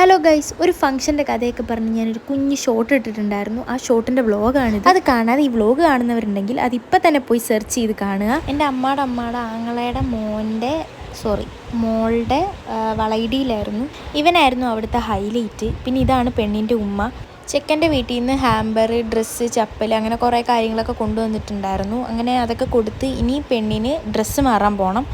Hello guys ഒരു ഫംഗ്ഷന്റെ കഥയൊക്കെ പറഞ്ഞ് ഞാനൊരു കുഞ്ഞ് ഷോട്ട് ഇട്ടിട്ടുണ്ടായിരുന്നു. ആ ഷോട്ടിന്റെ വ്ളോഗാണിത് അത് കാണാതെ ഈ വ്ളോഗ് കാണുന്നവരുണ്ടെങ്കിൽ അത് ഇപ്പം തന്നെ പോയി സെർച്ച് ചെയ്ത് കാണുക. എന്റെ അമ്മാടെ അമ്മാടെ ആങ്ങളയുടെ മോന്റെ സോറി മോളുടെ വളയിടിയിലായിരുന്നു ഇവനായിരുന്നു അവിടുത്തെ ഹൈലൈറ്റ് പിന്നെ ഇതാണ് പെണ്ണിന്റെ ഉമ്മ. ചെക്കന്റെ വീട്ടിൽ നിന്ന് ഹാമ്പർ ഡ്രസ്സ് ചപ്പൽ അങ്ങനെ കുറേ കാര്യങ്ങളൊക്കെ കൊണ്ടുവന്നിട്ടുണ്ടായിരുന്നു. അങ്ങനെ അതൊക്കെ കൊടുത്ത് ഇനി പെണ്ണിന് ഡ്രസ്സ് മാറാൻ പോകണം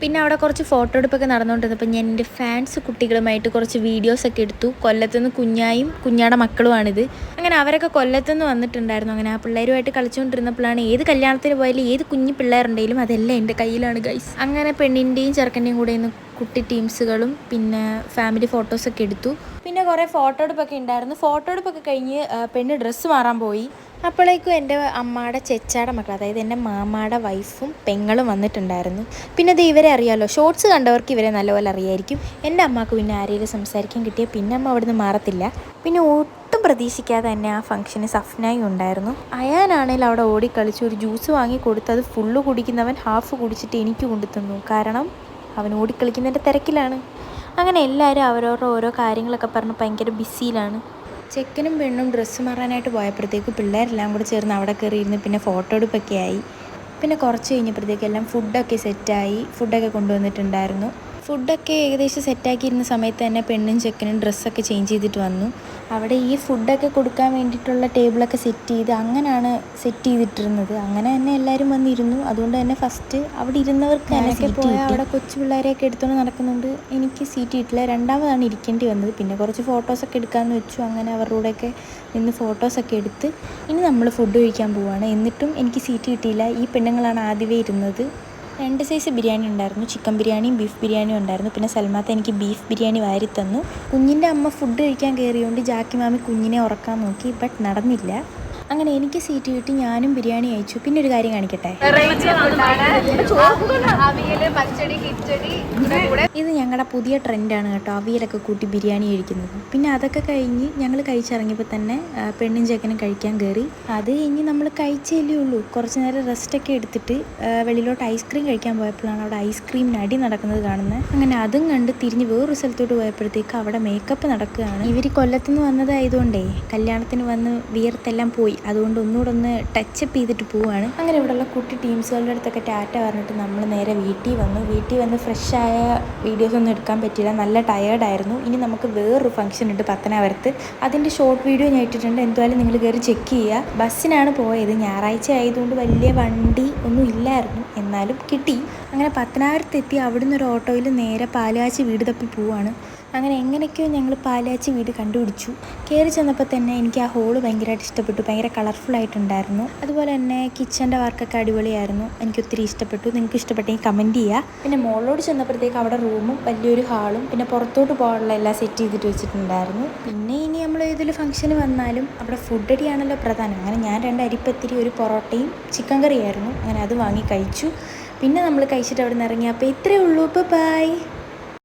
പിന്നെ അവിടെ കുറച്ച് ഫോട്ടോ എടുപ്പൊക്കെ നടന്നുകൊണ്ടിരുന്നപ്പോൾ ഞാൻ എന്റെ ഫാൻസ് കുട്ടികളുമായിട്ട് കുറച്ച് വീഡിയോസൊക്കെ എടുത്തു. കൊല്ലത്തുനിന്ന് കുഞ്ഞായും കുഞ്ഞാടെ മക്കളുമാണിത്. അങ്ങനെ അവരൊക്കെ കൊല്ലത്തുനിന്ന് വന്നിട്ടുണ്ടായിരുന്നു. അങ്ങനെ ആ പിള്ളേരുമായിട്ട് കളിച്ചുകൊണ്ടിരുന്നപ്പോഴാണ് ഏത് കല്യാണത്തിന് പോയാലും ഏത് കുഞ്ഞു പിള്ളേരുണ്ടെങ്കിലും അതെല്ലാം എന്റെ കയ്യിലാണ് ഗൈസ് അങ്ങനെ പെണ്ണിന്റെയും ചെറുക്കന്റെയും കൂടെ ഇന്ന് കുട്ടി ടീംസുകളും പിന്നെ ഫാമിലി ഫോട്ടോസൊക്കെ എടുത്തു. പിന്നെ കുറേ ഫോട്ടോ എടുപ്പൊക്കെ ഉണ്ടായിരുന്നു. ഫോട്ടോ എടുപ്പൊക്കെ കഴിഞ്ഞ് പെണ്ണ് ഡ്രസ്സ് മാറാൻ പോയി. അപ്പോഴേക്കും എന്റെ അമ്മയുടെ ചെച്ചാടെ മക്കൾ അതായത് എന്റെ മാമാടെ വൈഫും പെങ്ങളും വന്നിട്ടുണ്ടായിരുന്നു. പിന്നെ ഇത് ഇവരെ അറിയാമല്ലോ ഷോർട്സ് കണ്ടവർക്ക് ഇവരെ നല്ലപോലെ അറിയായിരിക്കും. എന്റെ അമ്മയ്ക്ക് പിന്നെ ആരെങ്കിലും സംസാരിക്കാൻ കിട്ടിയ പിന്നെ അമ്മ അവിടുന്ന് മാറത്തില്ല. പിന്നെ ഒട്ടും പ്രതീക്ഷിക്കാതെ തന്നെ ആ ഫംഗ്ഷന് സഫ്നായി ഉണ്ടായിരുന്നു. അയാനാണെങ്കിൽ അവിടെ ഓടിക്കളിച്ച് ഒരു ജ്യൂസ് വാങ്ങി കൊടുത്ത് അത് ഫുള്ള് കുടിക്കുന്നവൻ ഹാഫ് കുടിച്ചിട്ട് എനിക്ക് കൊണ്ടു തന്നു കാരണം അവൻ ഓടിക്കളിക്കുന്നതിന്റെ തിരക്കിലാണ്. അങ്ങനെ എല്ലാവരും അവരവരുടെ ഓരോ കാര്യങ്ങളൊക്കെ പറഞ്ഞ് ഭയങ്കര ബിസിയിലാണ്. ചെക്കനും പെണ്ണും ഡ്രസ്സ് മാറാനായിട്ട് പോയപ്പോഴത്തേക്ക് പിള്ളേരെല്ലാം കൂടെ ചേർന്ന് അവിടെ കയറിയിരുന്ന് പിന്നെ ഫോട്ടോ എടുപ്പൊക്കെ ആയി. പിന്നെ കുറച്ച് കഴിഞ്ഞപ്പോഴത്തേക്ക് എല്ലാം ഫുഡൊക്കെ സെറ്റായി ഫുഡൊക്കെ കൊണ്ടുവന്നിട്ടുണ്ടായിരുന്നു. ഫുഡൊക്കെ ഏകദേശം സെറ്റാക്കിയിരുന്ന സമയത്ത് തന്നെ പെണ്ണും ചെക്കനും ഡ്രസ്സൊക്കെ ചേഞ്ച് ചെയ്തിട്ട് വന്നു. അവിടെ ഈ ഫുഡൊക്കെ കൊടുക്കാൻ വേണ്ടിയിട്ടുള്ള ടേബിളൊക്കെ സെറ്റ് ചെയ്ത് അങ്ങനെയാണ് സെറ്റ് ചെയ്തിട്ടിരുന്നത്. അങ്ങനെ തന്നെ എല്ലാവരും വന്നിരുന്നു. അതുകൊണ്ട് തന്നെ ഫസ്റ്റ് അവിടെ ഇരുന്നവർക്ക് ഞാനൊക്കെ പോയാൽ അവിടെ കൊച്ചു പിള്ളേരെയൊക്കെ എടുത്തുകൊണ്ട് നടക്കുന്നുണ്ട്. എനിക്ക് സീറ്റ് കിട്ടില്ല രണ്ടാമതാണ് ഇരിക്കേണ്ടി വന്നത്. പിന്നെ കുറച്ച് ഫോട്ടോസൊക്കെ എടുക്കാമെന്ന് വെച്ചു. അങ്ങനെ അവരുടെ കൂടെയൊക്കെ നിന്ന് ഫോട്ടോസൊക്കെ എടുത്ത് ഇനി നമ്മൾ ഫുഡ് കഴിക്കാൻ പോവുകയാണ് എന്നിട്ടും എനിക്ക് സീറ്റ് കിട്ടിയില്ല. ഈ പെണ്ണുങ്ങളാണ് ആദ്യമേ ഇരുന്നത്. രണ്ട് സൈസ് ബിരിയാണി ഉണ്ടായിരുന്നു. ചിക്കൻ ബിരിയാണിയും ബീഫ് ബിരിയാണിയും ഉണ്ടായിരുന്നു. പിന്നെ സൽമാത്ത എനിക്ക് ബീഫ് ബിരിയാണി വാരി തന്നു. കുഞ്ഞിന്റെ അമ്മ ഫുഡ് കഴിക്കാൻ കയറിയോണ്ട് ജാക്കി മാമി കുഞ്ഞിനെ ഉറക്കാൻ നോക്കി ബട്ട് നടന്നില്ല. അങ്ങനെ എനിക്ക് സീറ്റ് കിട്ടി ഞാനും ബിരിയാണി അയച്ചു പിന്നെ ഒരു കാര്യം കാണിക്കട്ടെ? ഇത് ഞങ്ങളുടെ പുതിയ ട്രെൻഡാണ് കേട്ടോ. അവിയലൊക്കെ കൂട്ടി ബിരിയാണി കഴിക്കുന്നത്. പിന്നെ അതൊക്കെ കഴിഞ്ഞ് ഞങ്ങൾ കഴിച്ചിറങ്ങിയപ്പോൾ തന്നെ പെണ്ണും ചെക്കനും കഴിക്കാൻ കയറി അത് കഴിഞ്ഞ് നമ്മൾ കഴിച്ചേലേ ഉള്ളൂ. കുറച്ച് നേരം റെസ്റ്റൊക്കെ എടുത്തിട്ട് വെളിയിലോട്ട് ഐസ്ക്രീം കഴിക്കാൻ പോയപ്പോഴാണ് അവിടെ ഐസ്ക്രീമിന് അടി നടക്കുന്നത് കാണുന്നത്. അങ്ങനെ അതും കണ്ട് തിരിഞ്ഞ് വേറൊരു സ്ഥലത്തോട്ട് പോയപ്പോഴത്തേക്ക് അവിടെ മേക്കപ്പ് നടക്കുകയാണ്. ഇവർ കൊല്ലത്തുനിന്ന് വന്നതായതുകൊണ്ടേ കല്യാണത്തിന് വന്ന് വിയർത്തെല്ലാം പോയി. അതുകൊണ്ട് ഒന്നുകൂടെ ഒന്ന് ടച്ചപ്പ് ചെയ്തിട്ട് പോവുകയാണ് അങ്ങനെ ഇവിടെയുള്ള കുട്ടി ടീംസുകളുടെ അടുത്തൊക്കെ ടാറ്റ പറഞ്ഞിട്ട് നമ്മൾ നേരെ വീട്ടിൽ വന്നു. വീട്ടിൽ വന്ന് ഫ്രഷായ വീഡിയോസ് ഒന്നും എടുക്കാൻ പറ്റിയില്ല. നല്ല ടയേർഡായിരുന്നു ഇനി നമുക്ക് വേറൊരു ഫംഗ്ഷൻ ഉണ്ട് പത്തനാപുരത്ത്. അതിന്റെ ഷോർട്ട് വീഡിയോ ഞാൻ ഇട്ടിട്ടുണ്ട്. എന്തായാലും നിങ്ങൾ കയറി ചെക്ക് ചെയ്യുക. ബസ്സിനാണ് പോയത്. ഞായറാഴ്ച ആയതുകൊണ്ട് വലിയ വണ്ടി ഒന്നും ഇല്ലായിരുന്നു. എന്നാലും കിട്ടി. അങ്ങനെ പത്തനാപുരത്ത് എത്തി അവിടുന്ന് ഒരു ഓട്ടോയിൽ നേരെ പാലാച്ചി വീട് തപ്പി പോവാണ്. അങ്ങനെ എങ്ങനെയൊക്കെയോ ഞങ്ങൾ പാലാച്ചി വീട് കണ്ടുപിടിച്ചു. കയറി ചെന്നപ്പോൾ തന്നെ എനിക്ക് ആ ഹോൾ ഭയങ്കരമായിട്ട് ഇഷ്ടപ്പെട്ടു. ഭയങ്കര കളർഫുൾ ആയിട്ടുണ്ടായിരുന്നു. അതുപോലെ തന്നെ കിച്ചന്റെ വർക്കൊക്കെ അടിപൊളിയായിരുന്നു. എനിക്ക് ഒത്തിരി ഇഷ്ടപ്പെട്ടു. നിങ്ങൾക്ക് ഇഷ്ടപ്പെട്ടെങ്കിൽ കമന്റ് ചെയ്യുക പിന്നെ മുകളിലോട്ട് ചെന്നപ്പോഴത്തേക്ക് അവിടെ റൂമും വലിയൊരു ഹാളും പിന്നെ പുറത്തോട്ട് പോകാനുള്ള എല്ലാം സെറ്റ് ചെയ്തിട്ട് വെച്ചിട്ടുണ്ടായിരുന്നു. പിന്നെ ഇനി നമ്മൾ ഏതൊരു ഫംഗ്ഷന് വന്നാലും അവിടെ ഫുഡ് അടിയാണല്ലോ പ്രധാനം. അങ്ങനെ ഞാൻ രണ്ട് അരിപ്പത്തിരി ഒരു പൊറോട്ടയും ചിക്കൻ കറിയായിരുന്നു അങ്ങനെ അത് വാങ്ങി കഴിച്ചു. പിന്നെ നമ്മൾ കഴിച്ചിട്ട് അവിടെ നിന്ന് ഇറങ്ങി. അപ്പോൾ ഇത്രയേ ഉള്ളൂ. ഇപ്പോൾ ബൈ